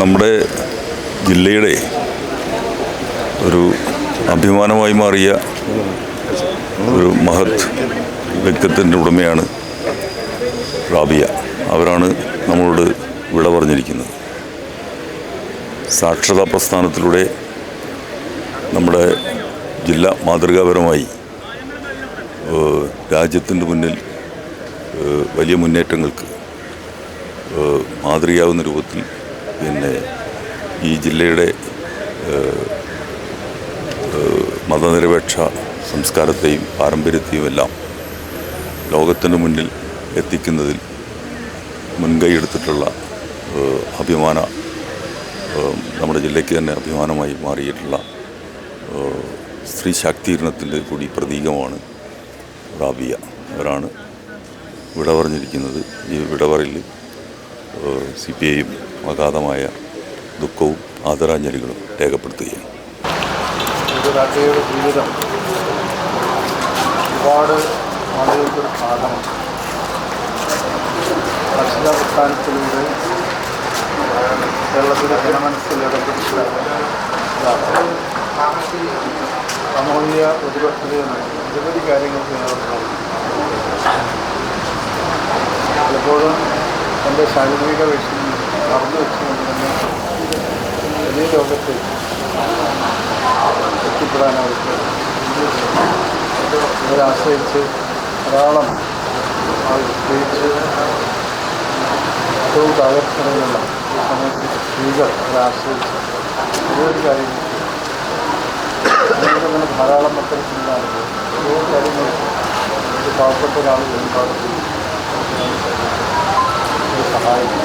നമ്മുടെ ജില്ലയുടെ ഒരു അഭിമാനമായി മാറിയ ഒരു മഹത് വ്യക്തിത്വത്തിന്റെ ഉടമയാണ് റാബിയ. അവരാണ് നമ്മളോട് വിട പറഞ്ഞിരിക്കുന്നത്. സാക്ഷരതാ പ്രസ്ഥാനത്തിലൂടെ നമ്മുടെ ജില്ല മാതൃകാപരമായി രാജ്യത്തിന്റെ മുന്നിൽ വലിയ മുന്നേറ്റങ്ങൾക്ക് മാതൃകയാവുന്ന രൂപത്തിൽ പിന്നെ ഈ ജില്ലയുടെ മതനിരപേക്ഷ സംസ്കാരത്തെയും പാരമ്പര്യത്തെയും എല്ലാം ലോകത്തിന് മുന്നിൽ എത്തിക്കുന്നതിൽ മുൻകൈ എടുത്തിട്ടുള്ള അഭിമാന നമ്മുടെ ജില്ലയ്ക്ക് തന്നെ അഭിമാനമായി മാറിയിട്ടുള്ള സ്ത്രീ ശാക്തീകരണത്തിന്റെ കൂടി പ്രതീകമാണ് റാബിയ. അവരാണ് വിട പറഞ്ഞിരിക്കുന്നത്. ഈ വിടവറിൽ സി പി ഐയും അഗാധമായ ദുഃഖവും ആദരാഞ്ജലികളും രേഖപ്പെടുത്തുകയാണ് ജീവിതം ഒരുപാട് ആളുകൾക്കൊരു കേരളത്തിലെ ജനമനസ്സിൽ. സാമൂഹിക പ്രതിബദ്ധതയെ നിരവധി കാര്യങ്ങൾക്ക് നേതൃത്വം പലപ്പോഴും എന്റെ ശാരീരിക വിഷയം മറന്നു വെച്ചുകൊണ്ട് തന്നെ വലിയ ലോകത്ത് എത്തിപ്പെടാൻ അവർക്ക് ഇവരെ ആശ്രയിച്ച് ധാരാളം ഏറ്റവും താഴെത്തരയിലുള്ള ഈ സമയത്ത് സ്ത്രീകൾ അവരാശ്രയിച്ച് നിരവധി കാര്യങ്ങൾ അങ്ങനെ ധാരാളം മക്കളിലാണ് ഓരോ കാര്യങ്ങൾ ഒരു പാവപ്പെട്ട ഒരാൾ സഹായിക്കും